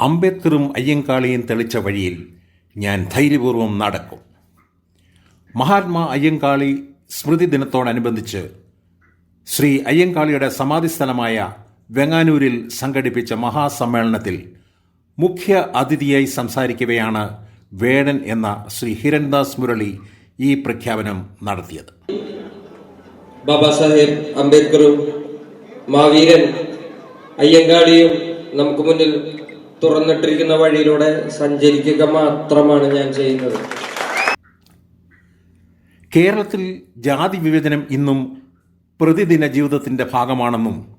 അംബേദ്കറും അയ്യങ്കാളിയും തെളിച്ച വഴിയിൽ ഞാൻ ധൈര്യപൂർവം നടക്കും. മഹാത്മാ അയ്യങ്കാളി സ്മൃതി ദിനത്തോടനുബന്ധിച്ച് ശ്രീ അയ്യങ്കാളിയുടെ സമാധിസ്ഥലമായ വെങ്ങാനൂരിൽ സംഘടിപ്പിച്ച മഹാസമ്മേളനത്തിൽ മുഖ്യ അതിഥിയായി സംസാരിക്കവെയാണ് വേടൻ എന്ന ശ്രീ ഹിരൺദാസ് മുരളി ഈ പ്രഖ്യാപനം നടത്തിയത്. ബാബാ സാഹേബ് അംബേദ്കറും മാവീരൻ അയ്യങ്കാളിയും നമുക്ക് മുന്നിൽ തുറന്നിട്ടിരിക്കുന്ന വഴിയിലൂടെ സഞ്ചരിക്കുക മാത്രമാണ് ഞാൻ ചെയ്യുന്നത്. കേരളത്തിൽ ജാതി വിവേചനം ഇന്നും പ്രതിദിന ജീവിതത്തിന്റെ ഭാഗമാണെന്നും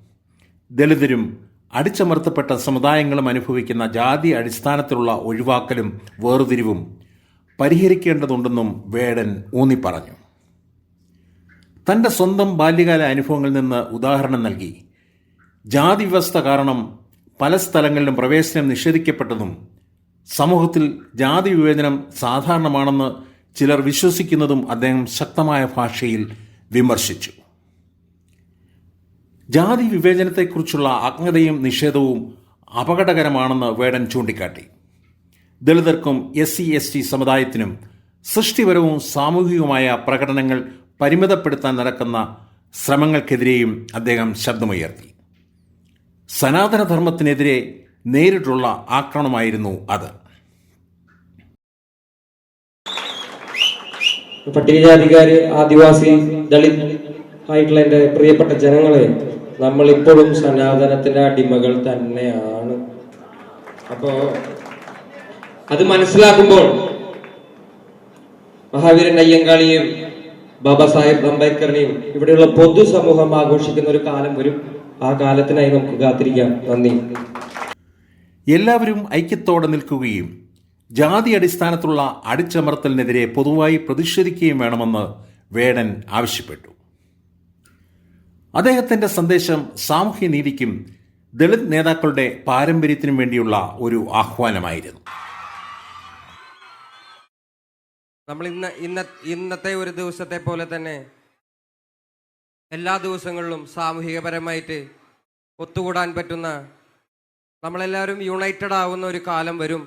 ദളിതരും അടിച്ചമർത്തപ്പെട്ട സമുദായങ്ങളും അനുഭവിക്കുന്ന ജാതി അടിസ്ഥാനത്തിലുള്ള ഒഴിവാക്കലും വേർതിരിവും പരിഹരിക്കേണ്ടതുണ്ടെന്നും വേടൻ ഊന്നിപ്പറഞ്ഞു. തന്റെ സ്വന്തം ബാല്യകാല അനുഭവങ്ങളിൽ നിന്ന് ഉദാഹരണം നൽകി. ജാതി വ്യവസ്ഥ കാരണം പല സ്ഥലങ്ങളിലും പ്രവേശനം നിഷേധിക്കപ്പെട്ടതും സമൂഹത്തിൽ ജാതി വിവേചനം സാധാരണമാണെന്ന് ചിലർ വിശ്വസിക്കുന്നതും അദ്ദേഹം ശക്തമായ ഭാഷയിൽ വിമർശിച്ചു. ജാതി വിവേചനത്തെക്കുറിച്ചുള്ള അജ്ഞതയും നിഷേധവും അപകടകരമാണെന്ന് വേടൻ ചൂണ്ടിക്കാട്ടി. ദളിതർക്കും എസ് സി എസ് ടി സമുദായത്തിനും സൃഷ്ടിപരവും സാമൂഹികവുമായ പ്രകടനങ്ങൾ പരിമിതപ്പെടുത്താൻ നടക്കുന്ന ശ്രമങ്ങൾക്കെതിരെയും അദ്ദേഹം ശബ്ദമുയർത്തി. സനാതനധർമ്മത്തിനെതിരെ നേരിട്ടുള്ള ആക്രമണമായിരുന്നു അത്. പട്ടികജാതിക്കാര് ആദിവാസി ദളിത് ആയിട്ടുള്ള എന്റെ പ്രിയപ്പെട്ട ജനങ്ങളെ നമ്മളിപ്പോഴും സനാതനത്തിന്റെ അടിമകൾ തന്നെയാണ്. അപ്പോ അത് മനസ്സിലാക്കുമ്പോൾ മഹാവീരൻ അയ്യങ്കാളിയും ബാബാ സാഹേബ് അംബേദ്കറിനെയും ഇവിടെയുള്ള പൊതുസമൂഹം ആഘോഷിക്കുന്ന ഒരു കാലം വരും. ആ കാലത്തിനായി നമുക്ക് കാത്തിരിക്കാം. നന്ദി. എല്ലാവരും ഐക്യത്തോടെ നിൽക്കുകയും ജാതി അടിസ്ഥാനത്തുള്ള അടിച്ചമർത്തലിനെതിരെ പൊതുവായി പ്രതിഷേധിക്കുകയും വേണമെന്ന് വേടൻ ആവശ്യപ്പെട്ടു. അദ്ദേഹത്തിന്റെ സന്ദേശം സാമൂഹ്യനീതിക്കും ദളിത് നേതാക്കളുടെ പാരമ്പര്യത്തിനും വേണ്ടിയുള്ള ഒരു ആഹ്വാനമായിരുന്നു. നമ്മൾ ഇന്ന് ഇന്ന ഇന്നത്തെ ഒരു ദിവസത്തെ പോലെ തന്നെ എല്ലാ ദിവസങ്ങളിലും സാമൂഹികപരമായിട്ട് ഒത്തുകൂടാൻ പറ്റുന്ന നമ്മളെല്ലാവരും യുണൈറ്റഡ് ആവുന്ന ഒരു കാലം വരും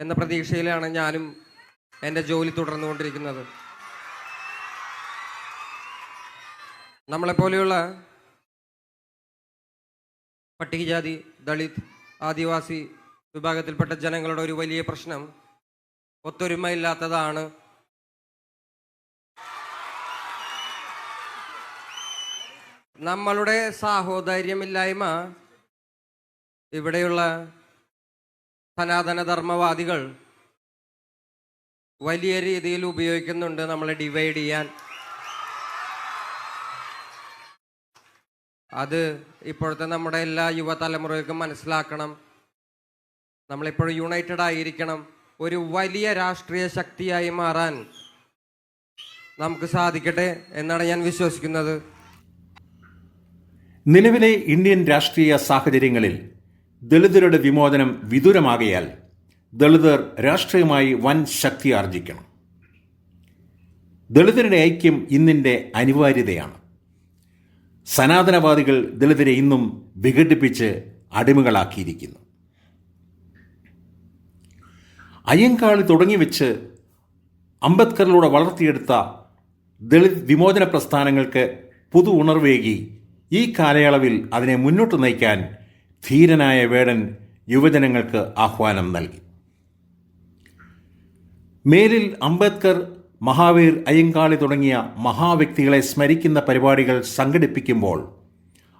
എന്ന പ്രതീക്ഷയിലാണ് ഞാനും എന്റെ ജോലി തുടർന്നുകൊണ്ടിരിക്കുന്നത്. നമ്മളെപ്പോലെയുള്ള പട്ടികജാതി ദളിത് ആദിവാസി വിഭാഗത്തിൽപ്പെട്ട ജനങ്ങളുടെ ഒരു വലിയ പ്രശ്നം ഒത്തൊരുമയില്ലാത്തതാണ് നമ്മളുടെ സാഹോദര്യമില്ലായ്മ ഇവിടെയുള്ള സനാതനധർമ്മവാദികൾ വലിയ രീതിയിൽ ഉപയോഗിക്കുന്നുണ്ട് നമ്മളെ ഡിവൈഡ് ചെയ്യാൻ. അത് ഇപ്പോഴത്തെ നമ്മുടെ എല്ലാ യുവതലമുറകൾക്കും മനസ്സിലാക്കണം. നമ്മളിപ്പോഴും യുണൈറ്റഡ് ആയിരിക്കണം. ഒരു വലിയ രാഷ്ട്രീയ ശക്തിയായി മാറാൻ നമുക്ക് സാധിക്കട്ടെ എന്നാണ് ഞാൻ വിശ്വസിക്കുന്നത്. നിലവിലെ ഇന്ത്യൻ രാഷ്ട്രീയ സാഹചര്യങ്ങളിൽ ദളിതരുടെ വിമോചനം വിദൂരമാകയാൽ ദളിതർ രാഷ്ട്രീയമായി വൻ ശക്തി ആർജിക്കണം. ദളിതരുടെ ഐക്യം ഇന്നിന്റെ അനിവാര്യതയാണ്. സനാതനവാദികൾ ദളിതരെ ഇന്നും വിഘടിപ്പിച്ച് അടിമകളാക്കിയിരിക്കുന്നു. അയ്യങ്കാളി തുടങ്ങിവെച്ച് അംബേദ്കറിലൂടെ വളർത്തിയെടുത്ത ദളിത് വിമോചന പ്രസ്ഥാനങ്ങൾക്ക് പുതു ഉണർവേകി ഈ കാലയളവിൽ അതിനെ മുന്നോട്ട് നയിക്കാൻ ധീരനായ വേടൻ യുവജനങ്ങൾക്ക് ആഹ്വാനം നൽകി. മേലിൽ അംബേദ്കർ മഹാവീർ അയ്യങ്കാളി തുടങ്ങിയ മഹാവ്യക്തികളെ സ്മരിക്കുന്ന പരിപാടികൾ സംഘടിപ്പിക്കുമ്പോൾ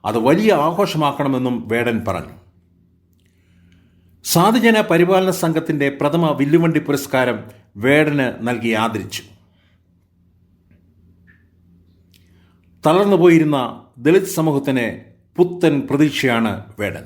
അത് വലിയ ആഘോഷമാക്കണമെന്നും വേടൻ പറഞ്ഞു. സാധുജന പരിപാലന സംഘത്തിന്റെ പ്രഥമ വില്ലുവണ്ടി പുരസ്കാരം വേടന് നൽകി ആദരിച്ചു. തളർന്നുപോയിരുന്ന ദളിത് സമൂഹത്തിന് പുത്തൻ പ്രതീക്ഷയാണ് വേടൻ.